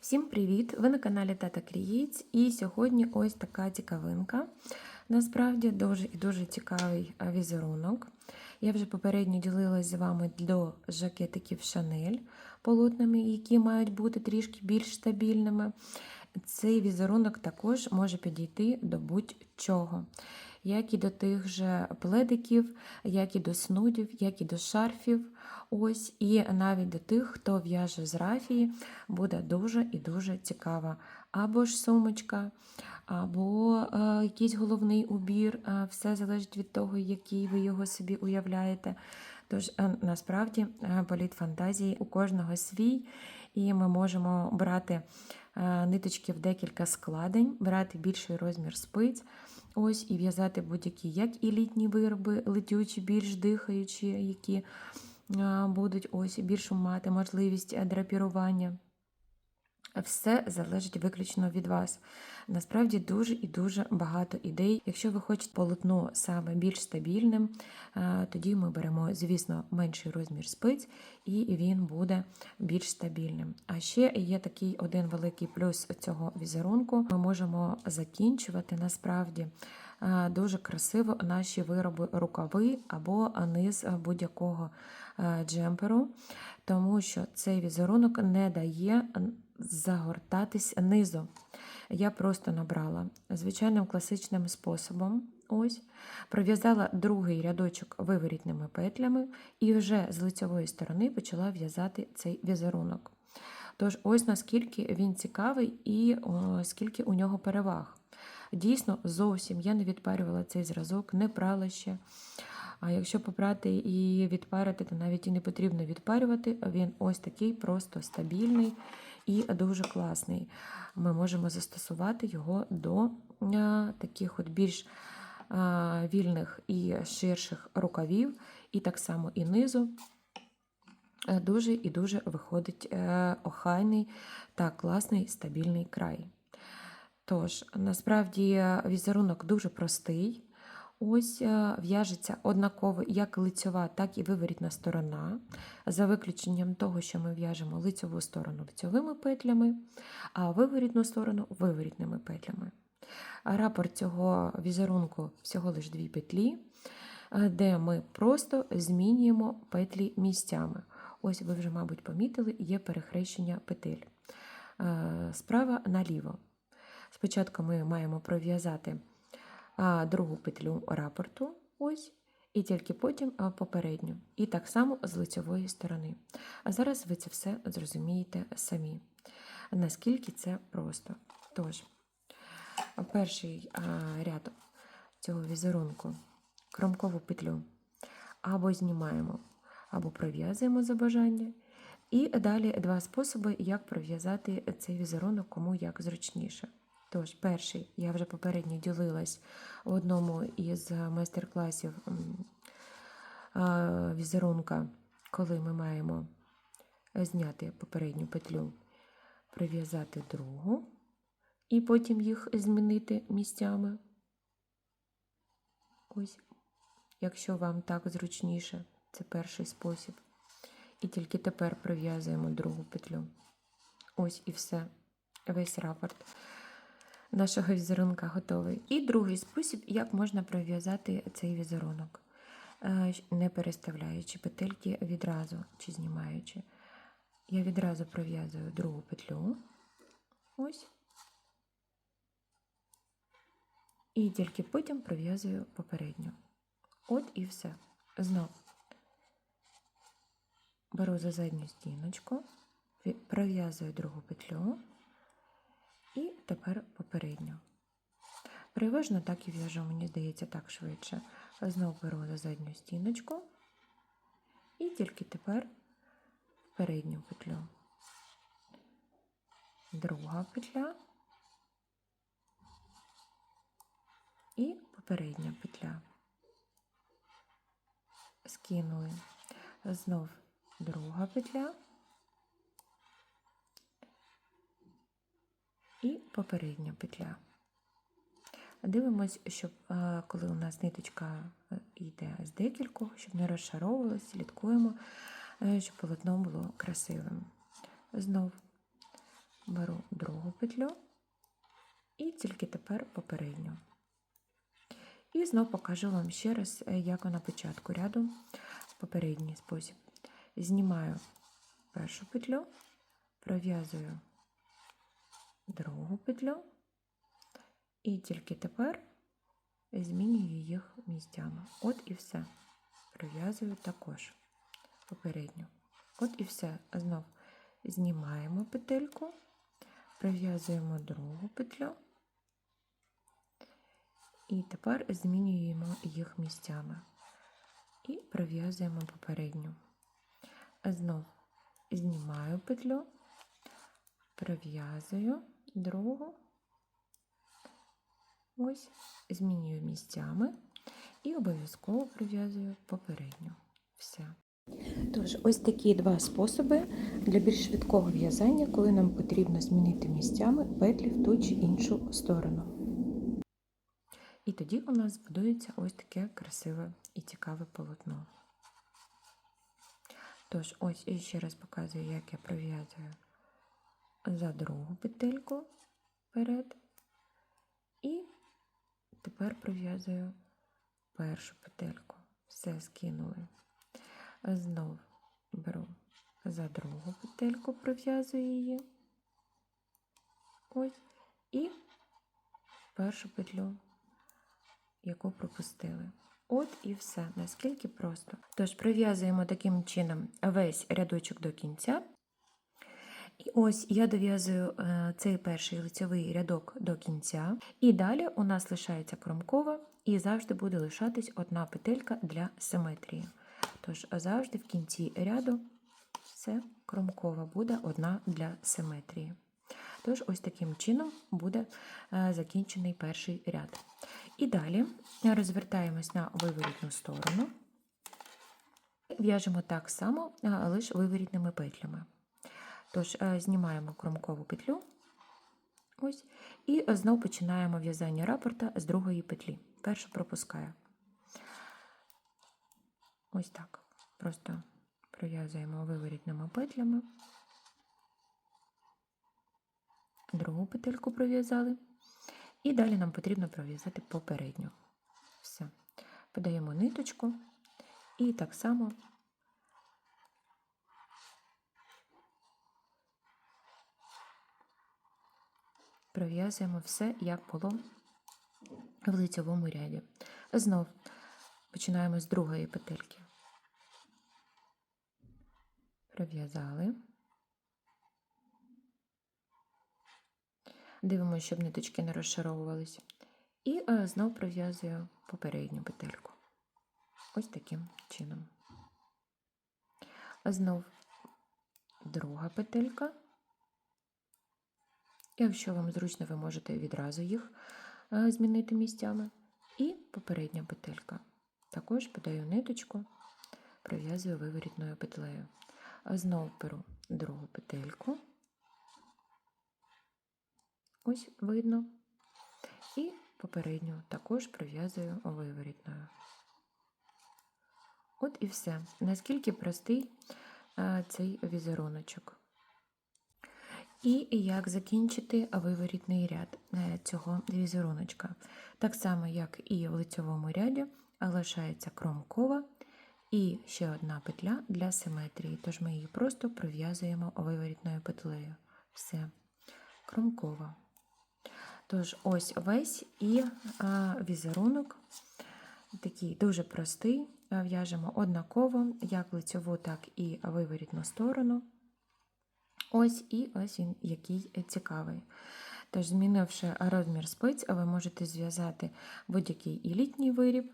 Всім привіт! Ви на каналі Тата Крієць, і сьогодні ось така цікавинка. Насправді дуже і дуже цікавий візерунок. Я вже попередньо ділилась з вами до жакетиків Шанель полотнами, які мають бути трішки більш стабільними. Цей візерунок також може підійти до будь-чого. Як і до тих же пледиків, як і до снудів, як і до шарфів. Ось, і навіть до тих, хто в'яже з рафії, буде дуже і дуже цікава. Або ж сумочка, або е, якийсь головний убір. Е, все залежить від того, який ви його собі уявляєте. Тож е, насправді е, політ фантазії у кожного свій, і ми можемо брати ниточки в декілька складень, брати більший розмір спиць. Ось і в'язати будь-які, як і літні вироби, летючі, більш дихаючі, які будуть ось більшу мати можливість е, драпірування. Все залежить виключно від вас. Насправді дуже і дуже багато ідей. Якщо ви хочете полотно саме більш стабільним, е, тоді ми беремо, звісно, менший розмір спиць, і він буде більш стабільним. А ще є такий один великий плюс цього візерунку. Ми можемо закінчувати насправді е, дуже красиво наші вироби рукави або низ будь-якого е, джемперу, тому що цей візерунок не дає загортатись низу. Я просто набрала звичайним класичним способом. Ось, пров'язала другий рядочок виворітними петлями і вже з лицевої сторони почала в'язати цей візерунок. Тож, ось наскільки він цікавий і о, скільки у нього переваг. Дійсно, зовсім я не відпарювала цей зразок, не прала ще. А якщо попрати і відпарити, то навіть і не потрібно відпарювати. Він ось такий просто стабільний і дуже класний. Ми можемо застосувати його до таких от більш вільних і ширших рукавів, і так само і низу. Е, дуже і дуже виходить е, охайний та класний стабільний край. Тож, насправді, візерунок дуже простий. Ось е, в'яжеться однаково як лицьова, так і виворітна сторона, за виключенням того, що ми в'яжемо лицьову сторону лицьовими петлями, а виворітну сторону виворітними петлями. Рапорт цього візерунку всього лише дві петлі, е, де ми просто змінюємо петлі місцями. Ось ви вже, мабуть, помітили, є перехрещення петель. Е, справа наліво. Спочатку ми маємо пров'язати другу петлю рапорту, ось, і тільки потім попередню. І так само з лицевої сторони. А зараз ви це все зрозумієте самі, наскільки це просто. Тож, перший ряд цього візерунку, кромкову петлю або знімаємо, або пров'язуємо за бажання. І далі два способи, як пров'язати цей візерунок, кому як зручніше. Тож, перший, я вже попередньо ділилась в одному із майстер-класів візерунка, коли ми маємо зняти попередню петлю, прив'язати другу, і потім їх змінити місцями. Ось, якщо вам так зручніше, це перший спосіб. І тільки тепер прив'язуємо другу петлю. Ось і все, весь рапорт нашого візерунка готовий. І другий спосіб, як можна пров'язати цей візерунок, е, не переставляючи петельки відразу чи знімаючи. Я відразу пров'язую другу петлю. Ось. І тільки потім пров'язую попередню. От і все. Знов беру за задню стіночку, пров'язую другу петлю. І тепер попередньо. Переважно так і в'яжу, мені здається, так швидше. Знову беру за задню стіночку і тільки тепер передню петлю. Друга петля і попередня петля. Скинули знов друга петля. І попередня петля. Дивимось, щоб коли у нас ниточка е, йде з декількох, щоб не розшаровувалася, слідкуємо, е, щоб полотно було красивим. Знов беру другу петлю і тільки тепер попередню. І знов покажу вам ще раз, е, як на початку ряду попередній спосіб. Знімаю першу петлю, пров'язую другу петлю, і тільки тепер змінюю їх місцями. От і все. Пров'язую також попередню. От і все. Знов знімаємо петельку, пров'язуємо другу петлю. І тепер змінюємо їх місцями і пров'язуємо попередню. Знов знімаю петлю, пров'язую другу, ось, змінюю місцями і обов'язково пров'язую попередню. Все. Тож, ось такі два способи для більш швидкого в'язання, коли нам потрібно змінити місцями петлі в ту чи іншу сторону. І тоді у нас будується ось таке красиве і цікаве полотно. Тож, ось ще раз показую, як я пров'язую за другу петельку вперед. І тепер пров'язую першу петельку. Все скинули. Знов беру за другу петельку, пров'язую її. Ось. І першу петлю яку пропустили. От і все, наскільки просто. Тож прив'язуємо таким чином весь рядочок до кінця. І ось я дов'язую е, цей перший лицьовий рядок до кінця. І далі у нас лишається кромкова, і завжди буде лишатись одна петелька для симетрії. Тож завжди в кінці ряду все кромкова буде одна для симетрії. Тож, ось таким чином буде е, закінчений перший ряд. І далі розвертаємось на виворітну сторону, в'яжемо так само, лише виворітними петлями. Тож, е, знімаємо кромкову петлю, ось, і знову починаємо в'язання рапорта з другої петлі. Першу пропускаю. Ось так. Просто пров'язуємо виворітними петлями. Другу петельку пров'язали. І далі нам потрібно пров'язати попередню. Все. Подаємо ниточку і так само пров'язуємо все, як було в лицьовому ряді. Знов починаємо з другої петельки. Пров'язали. Дивимося, щоб ниточки не розшаровувались. І е, знов пров'язую попередню петельку. Ось таким чином. Знов друга петелька. Якщо вам зручно, ви можете відразу їх е, змінити місцями. І попередня петелька. Також подаю ниточку, пров'язую виворітною петлею. Знов беру другу петельку. Ось видно. І попередню також пров'язую виворітною. От і все. Наскільки простий цей візеруночок. І як закінчити виворітний ряд е, цього візеруночка. Так само, як і в лицьовому ряді, лишається кромкова і ще одна петля для симетрії, тож ми її просто пров'язуємо виворітною петлею. Все, кромкова. Тож, ось весь і а, візерунок такий дуже простий. В'яжемо однаково, як лицьову, так і виворітну сторону. Ось і ось він який цікавий. Тож, змінивши розмір спиць, ви можете зв'язати будь-який і літній виріб,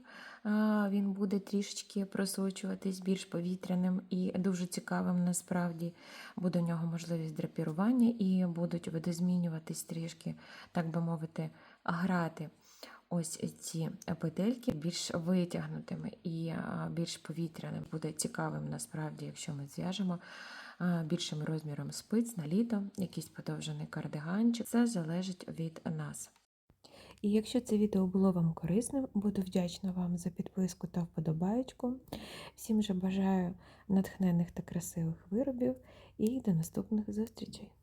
він буде трішечки просочуватись більш повітряним і дуже цікавим насправді. Буде у нього можливість драпірування і будуть видозмінюватись трішки, так би мовити, грати. Ось ці петельки більш витягнутими і більш повітряним. Буде цікавим насправді, якщо ми зв'яжемо більшим розміром спиць на літо, якийсь подовжений кардиганчик. Це залежить від нас. І якщо це відео було вам корисним, буду вдячна вам за підписку та вподобаєчку. Всім же бажаю натхненних та красивих виробів і до наступних зустрічей!